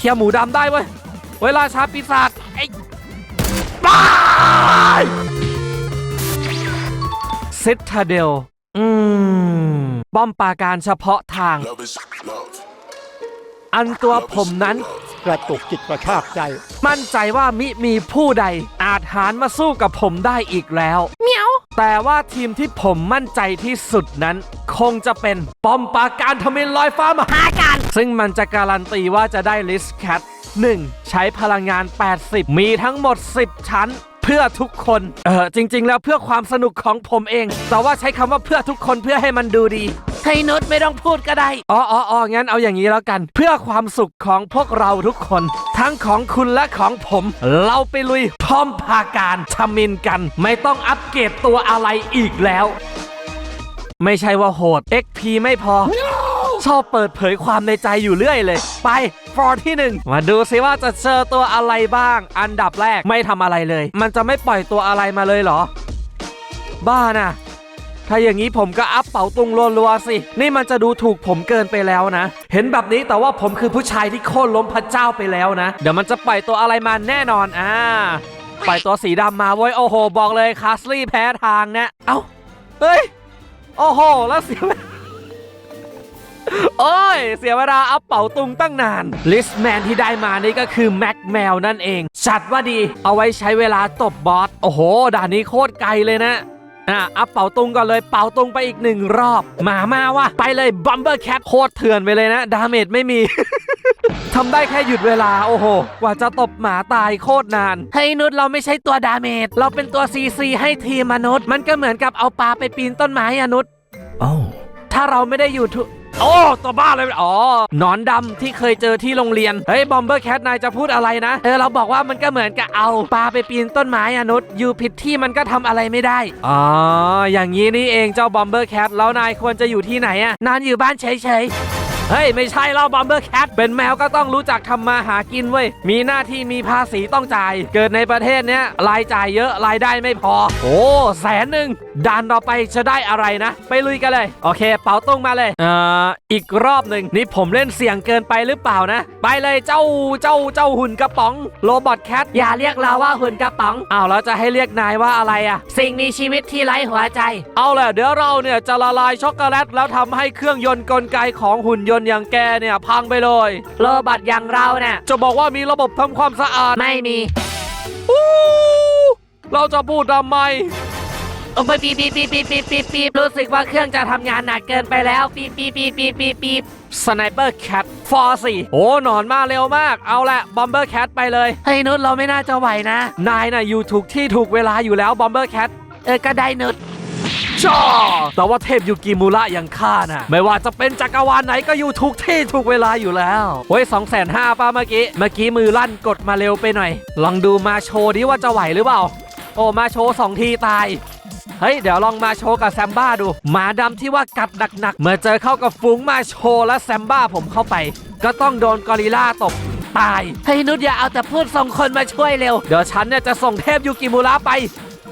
เคลียร์หมูดำได้เว้ยเวลาชาปีศาจไอ้บายซิตาเดลอืมป้อมปราการเฉพาะทาง Love is love. อันตัวผมนั้นกระตุกจิตกระชากใจ มั่นใจว่ามิมีผู้ใดอาจหารมาสู้กับผมได้อีกแล้วเมียว แต่ว่าทีมที่ผมมั่นใจที่สุดนั้น คงจะเป็นป้อมปราการทมินลอยฟ้ามหาการ ซึ่งมันจะการันตีว่าจะได้ลิสแคท 1. ใช้พลังงาน 80 มีทั้งหมด 10 ชั้น เพื่อทุกคน เออจริง ๆ แล้วเพื่อความสนุกของผมเอง แต่ว่าใช้คำว่าเพื่อทุกคนเพื่อให้มันดูดี ให้นุชไม่ต้องพูดก็ได้ อ๋ออ๋ออ๋องั้นเอาอย่างนี้แล้วกัน เพื่อความสุขของพวกเราทุกคน ทั้งของคุณและของผม เราไปลุยพร้อมพาการทมินกัน ไม่ต้องอัปเกรดตัวอะไรอีกแล้ว ไม่ใช่ว่าโหด XP ไม่พอ ชอบเปิดเผยความในใจอยู่เรื่อยเลย ไปฟอร์ที่หนึ่งมาดูซิว่าจะเจอตัวอะไรบ้าง อันดับแรกไม่ทำอะไรเลย มันจะไม่ปล่อยตัวอะไรมาเลยเหรอ บ้าน่ะ ถ้าอย่างนี้ผมก็อัพเป่าตุงรัวๆสิ นี่มันจะดูถูกผมเกินไปแล้วนะ เห็นแบบนี้แต่ว่าผมคือผู้ชายที่โค่นล้มพระเจ้าไปแล้วนะ เดี๋ยวมันจะปล่อยตัวอะไรมาแน่นอนอ่าปล่อยตัวสีดำมาเว้ยโอ้โห บอกเลยคาสลี่แพ้ทางเนี่ยเอ้าเฮ้ยโอ้โห แล้วเสียโอ้ย เสียเวลาอัพเป่าตุงตั้งนาน ลิสแมนที่ได้มานี่ก็คือแม็กแมวนั่นเองชัดว่าดี เอาไว้ใช้เวลาตบบอส โอ้โห ด่านนี้โคตรไกลเลยนะ อะอัพเป่าตุงก่อนเลยเป่าตุงไปอีกหนึ่งรอบ หมามาว่ะไปเลยบัมเบอร์แคทโคตรเถื่อนไปเลยนะ ดาเมจไม่มี ทำได้แค่หยุดเวลาโอ้โห กว่าจะตบหมาตายโคตรนานเฮ้ยนุชเราไม่ใช่ตัวดาเมจเราเป็นตัวซีซีให้ทีมมนุษย์ มันก็เหมือนกับเอาปลาไปปีนต้นไม้อะนุชถ้าเราไม่ได้อยู่ทุ โอ้ตัวบ้าเลยอ๋อหนอนดำที่เคยเจอที่โรงเรียน เฮ้ยบอมเบอร์แคทนายจะพูดอะไรนะ เออเราบอกว่ามันก็เหมือนกับเอาปลาไปปีนต้นไม้อนุชอยู่ผิดที่มันก็ทำอะไรไม่ได้ อ๋อ อย่างนี้นี่เองเจ้าบอมเบอร์แคทแล้วนายควรจะอยู่ที่ไหนอะนานอยู่บ้านเฉยๆ เฮ้ย ไม่ใช่เราบอมเบอร์แคทเป็นแมวก็ต้องรู้จักทำมาหากินเว้ย มีหน้าที่มีภาษีต้องจ่าย เกิดในประเทศเนี้ยรายจ่ายเยอะรายได้ไม่พอ โอ้แสนหนึ่งด่านต่อไปจะได้อะไรนะ ไปลุยกันเลย โอเค เป๋าตุ้งมาเลยเอ่ออีกรอบหนึ่งนี่ผมเล่นเสี่ยงเกินไปหรือเปล่านะ ไปเลยเจ้าเจ้าเจ้าหุ่นกระป๋องโรบอทแคทอย่าเรียกเราว่าหุ่นกระป๋องอ้าวแล้วจะให้เรียกนายว่าอะไรอะสิ่งมีชีวิตที่ไร้หัวใจ เอาแหละเดี๋ยวเราเนี่ยจะละลายช็อกโกแลตแล้วทำให้เครื่องยนต์กลไกของหุ่นยนต์อย่างแกเนี่ยพังไปเลย โรบอทอย่างเราเนี่ยจะบอกว่ามีระบบทำความสะอาดไม่มีเราจะพูดทำไมโอ้ยปีปีปีปีปีปีปีรู้สึกว่าเครื่องจะทำงานหนักเกินไปแล้วปีปีปีปีปีปีสไนเปอร์แคทฟอร์สี่โอ้หนอนมาเร็วมาก เอาละบอมเบอร์แคทไปเลยเฮ้ยนุชเราไม่น่าจะไหวนะ นายน่ะอยู่ถูกที่ถูกเวลาอยู่แล้วบอมเบอร์แคทเออก็ได้นุช จ้าแต่ว่าเทพยูกิมูระอย่างข้าน่ะ ไม่ว่าจะเป็นจักรวาลไหนก็อยู่ถูกที่ถูกเวลาอยู่แล้วเฮ้ยสองแสนห้าป่ะเมื่อกี้ เมื่อกี้มือลั่นกดมาเร็วไปหน่อย ลองดูมาโชว์ดิว่าจะไหวหรือเปล่า โอ้มาโชว์สองทีตายเฮ้ย เดี๋ยวลองมาโชว์กับแซมบ้าดู หมาดำที่ว่ากัดหนักๆ เมื่อเจอเข้ากับฟุ้งมาโชว์และแซมบ้าผมเข้าไป ก็ต้องโดนกอริลล่าตบตาย เฮ้ยนุชอย่าเอาแต่พูดส่งคนมาช่วยเร็ว เดี๋ยวฉันเนี่ยจะส่งเทพยูกิมุระไป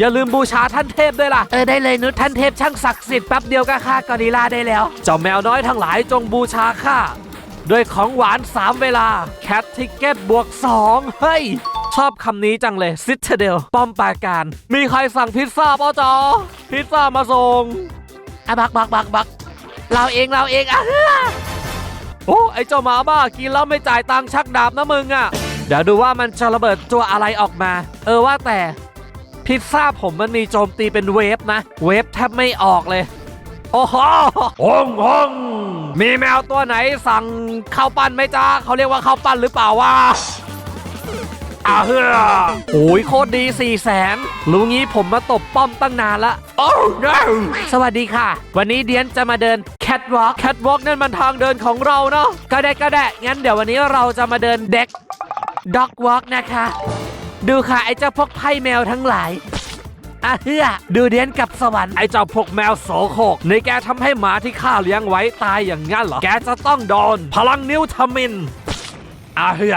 อย่าลืมบูชาท่านเทพด้วยล่ะ เออได้เลยนุชท่านเทพช่างศักดิ์สิทธิ์แป๊บเดียวก็ฆ่ากอริลล่าได้แล้ว เจ้าแมวน้อยทั้งหลายจงบูชาข้าด้วยของหวาน 3 เวลาแคททิกเก็ตบวก 2 เฮ้ย ชอบคำนี้จังเลยซิตเดลป้อมปราการ มีใครสั่งพิซซ่าป่ะจอ พิซซ่ามาส่งอะบักบักบักบักเราเองเราเองอะโอ้ไอเจ้าหมาบ้ากินแล้วไม่จ่ายตังค์ชักดาบนะมึงอะ เดี๋ยวดูว่ามันจะระเบิดตัวอะไรออกมา เออว่าแต่ พิซซ่าผมมันมีโจมตีเป็นเวฟนะ เวฟแทบไม่ออกเลย โอ้โหฮงฮงมีแมวตัวไหนสั่งข้าวปั้นไหมจ้าเขาเรียกว่าข้าวปั้นหรือเปล่าวะอาเฮือโอ้ยโคตรดี4ี่แสนรู้งี้ผมมาตบป้อมตั้งนานละโอ้ no สวัสดีค่ะ วันนี้เดียนจะมาเดินแคทวอล์กแคทวอล์กนั่นมันทางเดินของเราเนาะก็ได้ก็ได้งั้นเดี๋ยววันนี้เราจะมาเดินเด็กด็อกวอล์กนะคะ ดูค่ะไอ้เจ้าพวกไพ่แมวทั้งหลายอะเฮือดูเดียนกับสวรรค์ไอ้เจ้าพวกแมวโสโครกในแกทำให้หมาที่ข้าเลี้ยงไว้ตายอย่างงั้นเหรอ แกจะต้องโดนพลังนิ้วทมินอะเฮือ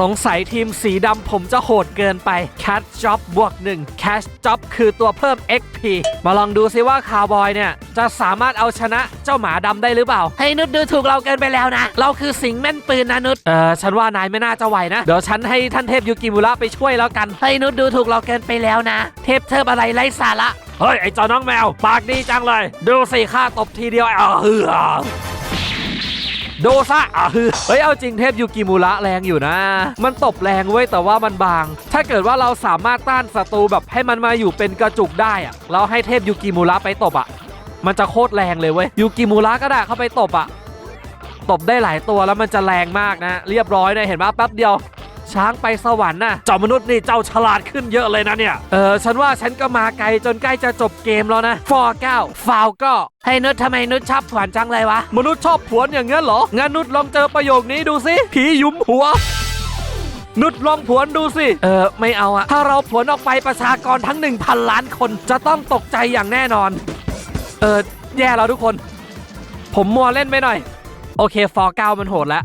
สงสัยทีมสีดำผมจะโหดเกินไป Cat Job บวก1 Cash Job คือตัวเพิ่ม XP มาลองดูซิว่าคาร์บอยเนี่ย จะสามารถเอาชนะเจ้าหมาดำได้หรือเปล่า ให้นุชดูถูกเราเกินไปแล้วนะ เราคือสิงห์แม่นปืนนะนุชเออฉันว่านายไม่น่าจะไหวนะ เดี๋ยวฉันให้ท่านเทพยูกิมุระไปช่วยแล้วกัน ให้นุชดูถูกเราเกินไปแล้วนะ เทพเทิบอะไรไร้สาระเฮ้ยไอ้เจ้าน้องแมว ปากดีจังเลย ดูสิข้าตบทีเดียวอะเฮือ โดซะอะคือเฮ้ยเอาจริงเทพยูกิมุระแรงอยู่นะ มันตบแรงเว้ยแต่ว่ามันบาง ถ้าเกิดว่าเราสามารถต้านศัตรูแบบให้มันมาอยู่เป็นกระจุกได้อะเราให้เทพยูกิมุระไปตบอะมันจะโคตรแรงเลยเว้ยยูกิมุระก็ได้เข้าไปตบอะตบได้หลายตัวแล้วมันจะแรงมากนะ เรียบร้อยนะเห็นปะแป๊บเดียว ช้างไปสวรรค์น่ะเจ้ามนุษย์นี่เจ้าฉลาดขึ้นเยอะเลยนะเนี่ย เออฉันว่าฉันก็มาไกลจนใกล้จะจบเกมแล้วนะฟอร์เก้าฟาวก็ให้นุชทำไมนุชชอบผวนจังเลยวะ มนุษย์ชอบผวนอย่างงั้นเหรอ งั้นนุชลองเจอประโยคนี้ดูสิผีหยุมหัวนุชลองผวนดูสิ เออ ไม่เอาอะถ้าเราผวนออกไปประชากรทั้ง 1,000 ล้านคนจะต้องตกใจอย่างแน่นอน เออ แย่แล้วทุกคน ผมมัวเล่นไปหน่อย โอเค ฟอร์เก้ามันโหดแล้ว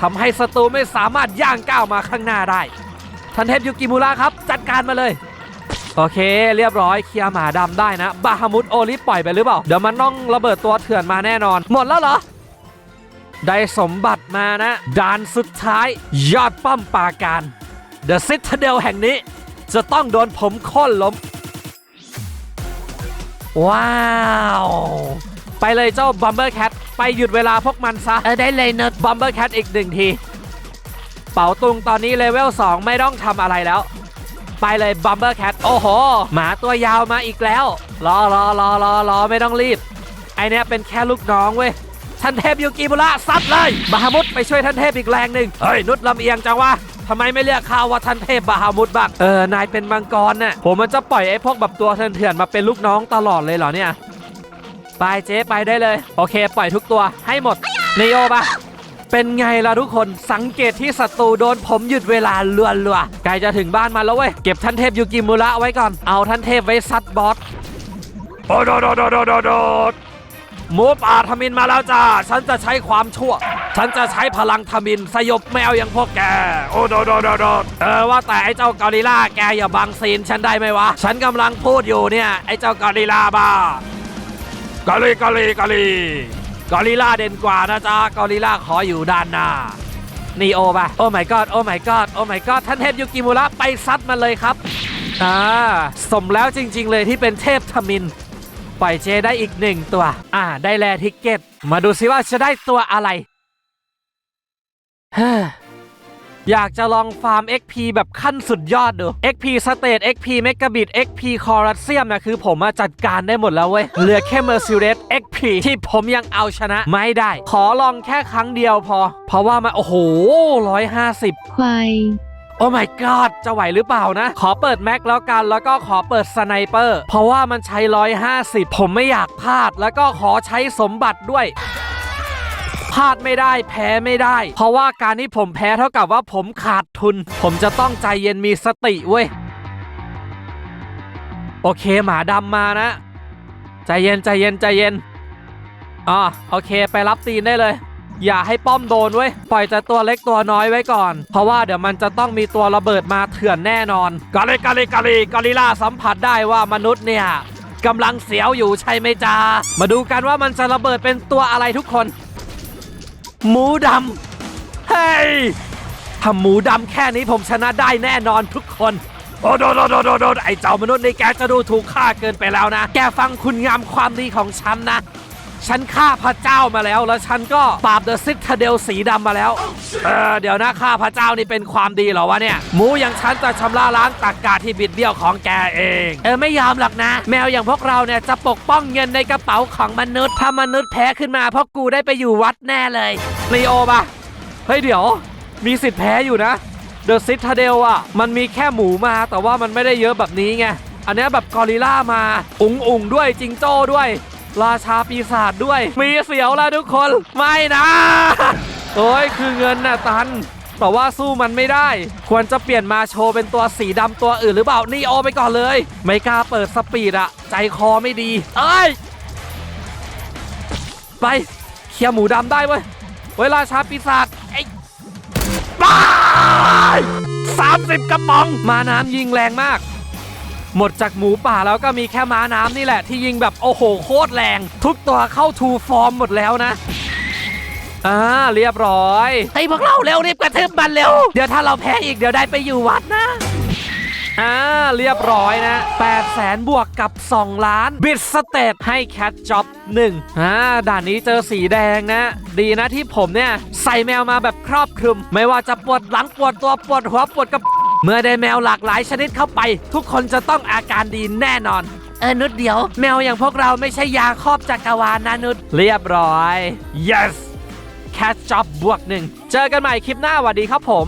ทำให้ศัตรูไม่สามารถย่างก้าวมาข้างหน้าได้ ทันเทพยูกิมุระครับ จัดการมาเลย โอเค เรียบร้อยเคลียร์หมาดำได้นะ บาฮามุดโอลิปล่อยไปหรือเปล่า เดี๋ยวมันต้องระเบิดตัวเถื่อนมาแน่นอน หมดแล้วเหรอ ได้สมบัติมานะด่านสุดท้าย ยอดป้อมปราการ The Citadel แห่งนี้ จะต้องโดนผมค่นล้ม ว้าว ไปเลยเจ้าบัมเบอร์แคทไปหยุดเวลาพวกมันซะ เออได้เลยเนอะบัมเบอร์แคทอีกหนึ่งที เป๋าตุงตอนนี้เลเวล 2 ไม่ต้องทำอะไรแล้ว ไปเลยบัมเบอร์แคทโอ้โห หมาตัวยาวมาอีกแล้ว รอรอรอรอรอไม่ต้องรีบ ไอเนี้ยเป็นแค่ลูกน้องเว้ยท่านเทพยูกิบุระซัดเลยบาฮามุดไปช่วยท่านเทพอีกแรงหนึ่งเฮ้ยนุชลำเอียงจังวะทำไมไม่เรียกข้าว่าท่านเทพบาฮามุดบ้างเออนายเป็นมังกรน่ะผมมันจะปล่อยไอ้พวกแบบตัวเถื่อนๆมาเป็นลูกน้องตลอดเลยเหรอเนี่ย ไปเจ๊ไปได้เลย โอเค ปล่อยทุกตัวให้หมดนโยปะเป็นไงล่ะทุกคนสังเกตที่ศัตรูโดนผมหยุดเวลาเลือๆใกล้จะถึงบ้านมาแล้วเว้ย เก็บท่านเทพยูกิมุระไว้ก่อน เอาท่านเทพไว้ซัดบอสโอ้โดดโดดโดดโดดโดดหมูป่าทมินมาแล้วจ้า ฉันจะใช้ความชั่ว ฉันจะใช้พลังทมินสยบแมวอย่างพวกแก โอ้โดดโดดโดดโดดเออว่าแต่ไอ้เจ้ากอริลล่าแกอย่าบังซีนฉันได้ไหมวะ ฉันกำลังพูดอยู่เนี่ยไอ้เจ้ากอริลล่าบ้า กอลีกอลีกอลีกอริล่าเด่นกว่านะจ๊ะกอริล่าขออยู่ด้านหน้านีโอป่ะโอ้ my god โอ้ my god โอ้ my god ท่านเทพยูกิมุระไปซัดมันเลยครับอ่าสมแล้วจริง ๆ เลยที่เป็นเทพทมิน ปล่อยเจได้อีกหนึ่งตัว อ่า ได้แลทิกเก็ต มาดูซิว่าจะได้ตัวอะไรฮ ออยากจะลองฟาร์ม XP แบบขั้นสุดยอดดู XP State XP Megabit XP c o r a s i u m นะคือผมมาจัดการได้หมดแล้วเว้ย เหลือแค่ Mercedes XP ที่ผมยังเอาชนะไม่ได้ ขอลองแค่ครั้งเดียวพอ เพราะว่ามันโอ้โห150ควายโอ้ my god จะไหวหรือเปล่านะ ขอเปิดแม็กแล้วกันแล้วก็ขอเปิดสไนเปอร์ เพราะว่ามันใช้ 150 ผมไม่อยากพลาด แล้วก็ขอใช้สมบัติด้วย พลาดไม่ได้แพ้ไม่ได้ เพราะว่าการที่ผมแพ้เท่ากับว่าผมขาดทุน ผมจะต้องใจเย็นมีสติเว้ย โอเคหมาดำมานะ ใจเย็นใจเย็นใจเย็นอ๋อโอเคไปรับตีนได้เลย อย่าให้ป้อมโดนเว้ย ปล่อยแต่ตัวเล็กตัวน้อยไว้ก่อน เพราะว่าเดี๋ยวมันจะต้องมีตัวระเบิดมาเถื่อนแน่นอนกาลิกาลิกาลิกาลิล่าสัมผัสได้ว่ามนุษย์เนี่ยกำลังเสียวอยู่ใช่ไหมจ้ามาดูกันว่ามันจะระเบิดเป็นตัวอะไรทุกคน หมูดำเฮ้ยถ้าหมูดำแค่นี้ผมชนะได้แน่นอนทุกคน โอ้โดโดโดโดโดไอ้เจ้ามนุษย์ในแกจะดูถูกข้าเกินไปแล้วนะ แกฟังคุณงามความดีของฉันนะ ฉันฆ่าพระเจ้ามาแล้ว แล้วฉันก็ปราบเดอะซิตเดลสีดำมาแล้ว เออเดี๋ยวนะฆ่าพระเจ้านี่เป็นความดีเหรอวะเนี่ย หมูอย่างฉันจะชำระล้างตักกาที่บิดเบี้ยวของแกเอง เออไม่ยอมหรอกนะ แมวอย่างพวกเราเนี่ยจะปกป้องเงินในกระเป๋าของมนุษย์ถ้ามนุษย์แพ้ขึ้นมาเพราะกูได้ไปอยู่วัดแน่เลยลีโอปะเฮ้ยเดี๋ยว มีสิทธิ์แพ้อยู่นะเดอะซิตเดลอะมันมีแค่หมูมาแต่ว่ามันไม่ได้เยอะแบบนี้ไงอันนี้แบบกอริล่ามาอุ๋งอุงด้วยจิงโจ้ด้วย ราชาปีศาจด้วย มีเสียวแล้วทุกคน ไม่นะ โอ้ยคือเงินน่ะตัน แต่ว่าสู้มันไม่ได้ ควรจะเปลี่ยนมาโชว์เป็นตัวสีดำตัวอื่นหรือเปล่า นี่โอไปก่อนเลย ไม่กล้าเปิดสปีดอะใจคอไม่ดี เอ้ย ไปเคลียร์หมูดำได้เว้ย เว้ยราชาปีศาจไอ้ไปสามสิบกระป๋อง มาน้ำยิงแรงมาก หมดจากหมูป่าแล้วก็มีแค่ม้าน้ำนี่แหละที่ยิงแบบโอ้โหโคตรแรง ทุกตัวเข้าทูฟอร์มหมดแล้วนะอ่าเรียบร้อยเฮ้ยพวกเราเร็วรีบกระทืบมันเร็ว เดี๋ยวถ้าเราแพ้อีกเดี๋ยวได้ไปอยู่วัดนะอ่าเรียบร้อยนะ8แสนบวกกับ 2 ล้าน บิดสเตทให้แคทจ็อบ1อ่าด่านนี้เจอสีแดงนะ ดีนะที่ผมเนี่ย ใส่แมวมาแบบครอบคลุม ไม่ว่าจะปวดหลังปวดตัวปวดหัวปวดกระ เมื่อได้แมวหลากหลายชนิดเข้าไป ทุกคนจะต้องอาการดีแน่นอน เออนุดเดี๋ยว แมวอย่างพวกเราไม่ใช่ยาครอบจักรวาลนะนุดเรียบร้อย yes แคทจ็อบบวกหนึ่ง เจอกันใหม่คลิปหน้าสวัสดีครับผม